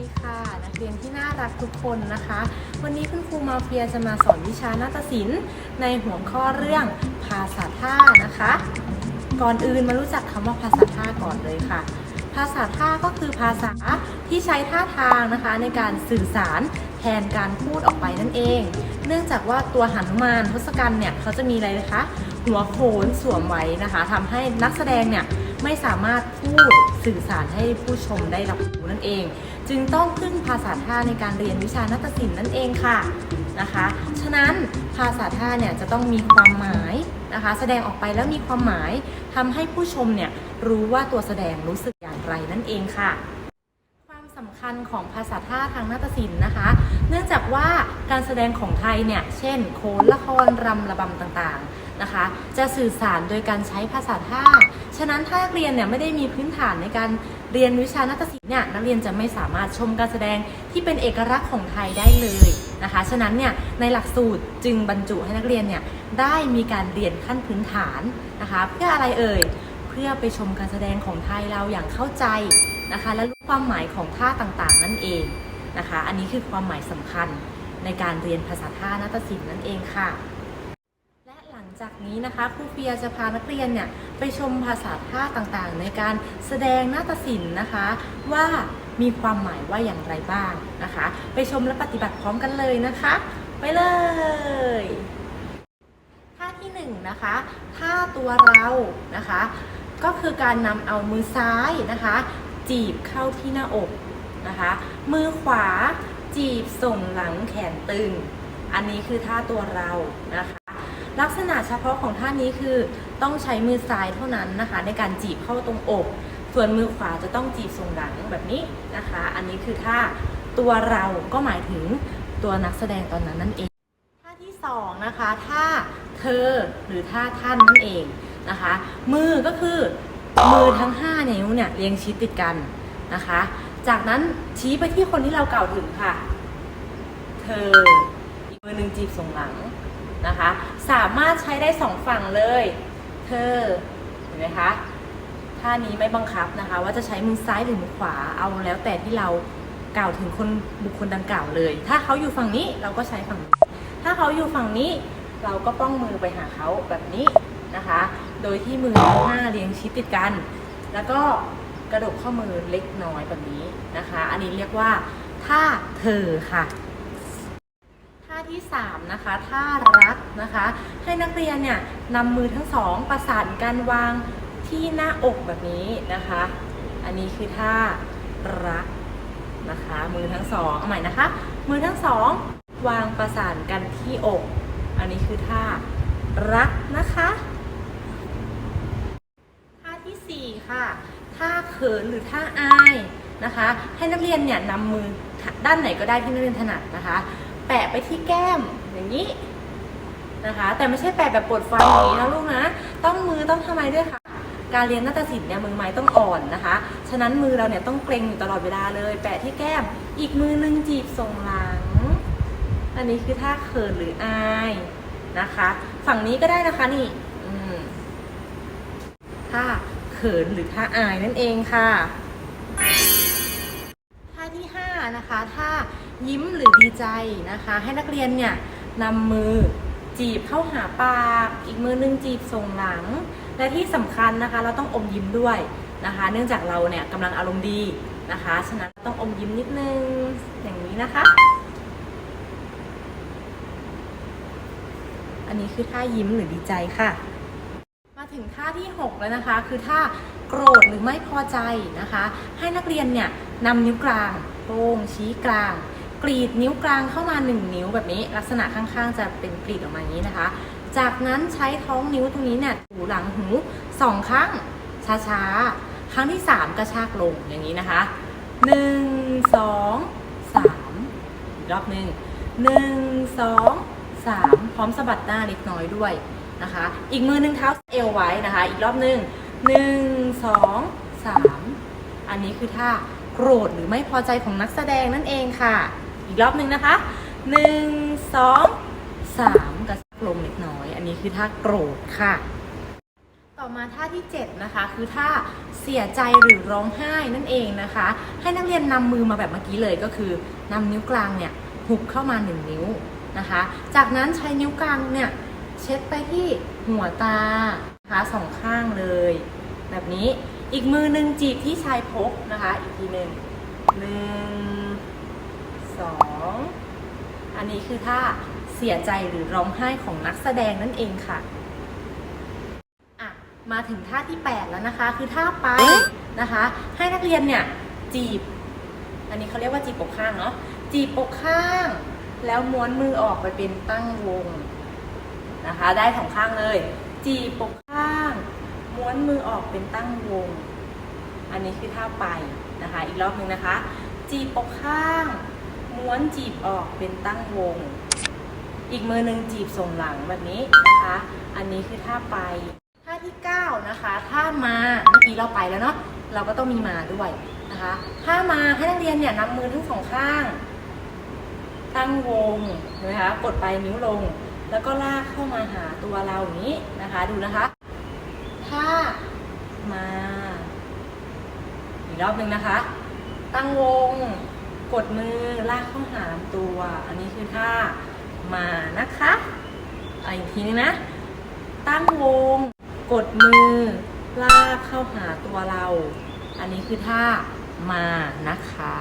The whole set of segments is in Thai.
ดีค่ะ นักเรียนที่น่ารักทุกคนนะคะ วันนี้คุณครูมาเฟียจะมาสอนวิชานาฏศิลป์ ในหัวข้อเรื่องภาษาท่านะคะ ก่อนอื่นมารู้จักคำว่าภาษาท่าก่อนเลยค่ะ ภาษาท่าก็คือภาษาที่ใช้ท่าทางนะคะในการสื่อสารแทนการพูดออกไปนั่นเอง เนื่องจากว่าตัวหนุมานทศกัณฐ์เนี่ยเขาจะมีอะไรนะคะ หัวโขนสวมไว้นะคะทำให้นักแสดงเนี่ยไม่สามารถพูดสื่อสารให้ผู้ชมได้รับรู้นั่นเอง จึงต้องพึ่งภาษาท่าในการเรียนวิชานาฏศิลป์นั่นเองค่ะนะคะ ฉะนั้นภาษาท่าเนี่ยจะต้องมีความหมายนะคะ แสดงออกไปแล้วมีความหมายทำให้ผู้ชมเนี่ยรู้ว่าตัวแสดงรู้สึกอย่างไรนั่นเองค่ะ สำคัญของภาษาท่าทางนาฏศิลป์นะคะ เนื่องจากว่าการแสดงของไทยเนี่ย เช่น โขนละครรำระบำต่างๆนะคะ จะสื่อสารโดยการใช้ภาษาท่า ฉะนั้นถ้านักเรียนเนี่ยไม่ได้มีพื้นฐานในการเรียนวิชานาฏศิลป์เนี่ย นักเรียนจะไม่สามารถชมการแสดงที่เป็นเอกลักษณ์ของไทยได้เลยนะคะ ฉะนั้นเนี่ยในหลักสูตรจึงบรรจุให้นักเรียนเนี่ยได้มีการเรียนขั้นพื้นฐานนะคะ เพื่ออะไรเอ่ย เพื่อไปชมการแสดงของไทยเราอย่างเข้าใจ นะคะ และรู้ความหมายของท่าต่างๆ นั่นเองนะคะ อันนี้คือความหมายสำคัญในการเรียนภาษาท่านาฏศิลป์นั่นเองค่ะ และหลังจากนี้นะคะครูเฟียจะพานักเรียนเนี่ยไปชมภาษาท่าต่างๆ ในการแสดงนาฏศิลป์นะคะ ว่ามีความหมายว่าอย่างไรบ้างนะคะ ไปชมและปฏิบัติพร้อมกันเลยนะคะ ไปเลยท่าที่หนึ่งนะคะท่าตัวเรานะคะ ก็คือการนำเอามือซ้ายนะคะ จีบเข้าที่หน้าอกนะคะ มือขวาจีบส่งหลังแขนตึง อันนี้คือท่าตัวเรานะคะ ลักษณะเฉพาะของท่านี้คือต้องใช้มือซ้ายเท่านั้นนะคะ ในการจีบเข้าตรงอก ส่วนมือขวาจะต้องจีบส่งหลังแบบนี้นะคะ อันนี้คือท่าตัวเราก็หมายถึงตัวนักแสดงตอนนั้นนั่นเอง ท่าที่สองนะคะท่าเธอหรือท่าท่านนั่นเองนะคะ มือก็คือมือทั้ง5 วเนี่ยเรียงชิดติดกันนะคะ จากนั้นชี้ไปที่คนที่เรากล่าวถึงค่ะ เธออีกมือหนึ่งจีบส่งหลังนะคะ สามารถใช้ได้สองฝั่งเลย เธอเห็นไหมคะท่านี้ไม่บังคับนะคะ ว่าจะใช้มือซ้ายหรือมือขวาเอาแล้วแต่ที่เรากล่าวถึงคนบุคคลดังกล่าวเลย ถ้าเขาอยู่ฝั่งนี้เราก็ใช้ฝั่งนี้ ถ้าเขาอยู่ฝั่งนี้เราก็ป้องมือไปหาเขาแบบนี้นะคะ โดยที่มือทั้งห้าเรียงชิดติดกัน แล้วก็กระดกข้อมือเล็กน้อยแบบนี้นะคะ อันนี้เรียกว่าท่าเธอค่ะท่าที่3นะคะท่ารักนะคะ ให้นักเรียนเนี่ยนำมือทั้งสองประสานกันวางที่หน้าอกแบบนี้นะคะ อันนี้คือท่ารักนะคะ มือทั้งสองเอาใหม่นะคะ มือทั้งสองวางประสานกันที่อก อันนี้คือท่ารักนะคะ ท่า ที่4ค่ะท่าเขินหรือท่าอายนะคะ ให้นักเรียนเนี่ยนำมือด้านไหนก็ได้ที่นักเรียนถนัดนะคะ แปะไปที่แก้มอย่างนี้นะคะ แต่ไม่ใช่แปะแบบปวดฟันอย่างนี้นะลูกนะ ต้องมือต้องทำไมด้วยค่ะการเรียนนาฏศิลป์เนี่ยมือไม้ต้องอ่อนนะคะ ฉะนั้นมือเราเนี่ยต้องเกรงอยู่ตลอดเวลาเลย แปะที่แก้ม อีกมือนึงจีบส่งหลัง อันนี้คือท่าเขินหรืออายนะคะ ฝั่งนี้ก็ได้นะคะนี่ อืมท่า เขินหรือท่าอายนั่นเองค่ะ ท่าที่ 5 นะคะท่ายิ้มหรือดีใจนะคะ ให้นักเรียนเนี่ยนำมือจีบเข้าหาปาก อีกมือนึงจีบส่งหลัง และที่สำคัญนะคะ เราต้องอมยิ้มด้วยนะคะ เนื่องจากเราเนี่ยกำลังอารมณ์ดีนะคะฉะนั้นต้องอมยิ้มนิดนึงอย่างนี้นะคะ อันนี้คือท่ายิ้มหรือดีใจค่ะ ถึงท่าที่ 6 แล้วนะคะ คือท่าโกรธหรือไม่พอใจนะคะ ให้นักเรียนเนี่ยนำนิ้วกลางโป้งชี้กลาง กรีดนิ้วกลางเข้ามา 1 นิ้วแบบนี้ลักษณะข้างๆ จะเป็นกรีดออกมาอย่างนี้นะคะ จากนั้นใช้ท้องนิ้วตรงนี้เนี่ยถูหลังหูสองครั้งช้าๆ ครั้งที่ 3 กระชากลงอย่างนี้นะคะ 1 2 3 อีกรอบหนึ่ง1 2 3 พร้อมสะบัดหน้าเล็กน้อยด้วย นะคะ อีกมือหนึ่งเท้าเอวไว้นะคะ อีกรอบหนึ่งหนึ่งสองสามอันนี้คือท่าโกรธหรือไม่พอใจของนักแสดงนั่นเองค่ะ อีกรอบหนึ่งนะคะหนึ่งสองสามกระชักลงเล็กน้อย อันนี้คือท่าโกรธค่ะ ต่อมาท่าที่ 7 นะคะ คือท่าเสียใจหรือร้องไห้นั่นเองนะคะ ให้นักเรียนนำมือมาแบบเมื่อกี้เลยก็คือนำนิ้วกลางเนี่ยหุบเข้ามา 1 นิ้วนะคะ จากนั้นใช้นิ้วกลางเนี่ย เช็ดไปที่หัวตานะคะสองข้างเลย แบบนี้อีกมือหนึ่งจีบที่ชายพกนะคะ อีกทีหนึ่งหนึ่งสองอันนี้คือท่าเสียใจหรือร้องไห้ของนักแสดงนั่นเองค่ะอะ มาถึงท่าที่ 8 แล้วนะคะ คือท่าไปนะคะ ให้นักเรียนเนี่ยจีบ อันนี้เขาเรียกว่าจีบอกข้างเนาะจีบอกข้าง แล้วม้วนมือออกไปเป็นตั้งวง นะคะ ได้สองข้างเลย จีบปกข้าง ม้วนมือออกเป็นตั้งวง อันนี้คือท่าไปนะคะ อีกรอบหนึ่งนะคะ จีบอกข้าง ม้วนจีบออกเป็นตั้งวง อีกมือหนึ่งจีบส่งหลังแบบนี้นะคะ อันนี้คือท่าไป ท่าที่ 9 นะคะ ท่ามาเมื่อกี้เราไปแล้วเนาะ เราก็ต้องมีมาด้วยนะคะ ท่ามาให้นักเรียนเนี่ยนำมือทั้งสองข้างตั้งวงนไหมคะกดปลายนิ้วลง แล้วก็ลากเข้ามาหาตัวเราอย่างนี้นะคะ ดูนะคะท่ามาอีกรอบหนึ่งนะคะ ตั้งวงกดมือลากเข้าหาตัว อันนี้คือท่ามานะคะเอาอีกทีนึงนะ ตั้งวง กดมือ ลากเข้าหาตัวเรา อันนี้คือท่ามานะคะ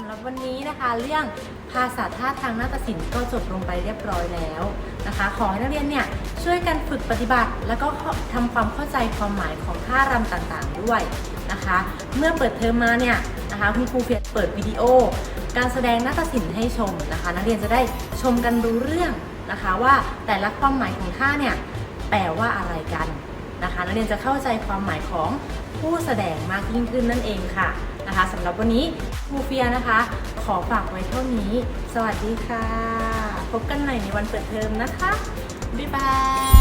ำหรับวันนี้นะคะเรื่องภาษาท่าทางนาฏศิลป์ก็จบลงไปเรียบร้อยแล้วนะคะ ขอให้นักเรียนเนี่ยช่วยกันฝึกปฏิบัติ แล้วก็ทำความเข้าใจความหมายของท่ารำต่างๆด้วยนะคะ เมื่อเปิดเทอมมาเนี่ยนะคะคุณครูเพียรเปิดวิดีโอ การแสดงนาฏศิลป์ให้ชมนะคะ นักเรียนจะได้ชมกันรู้เรื่องนะคะว่าแต่ละความหมายของท่าเนี่ยแปลว่าอะไรกันนะคะ นักเรียนจะเข้าใจความหมายของผู้แสดงมากยิ่งขึ้นนั่นเองค่ะ นะคะสำหรับวันนี้มูเฟียนะคะ ขอฝากไว้เท่านี้ สวัสดีค่ะ พบกันใหม่ในวันเปิดเทอมนะคะ บ๊ายบาย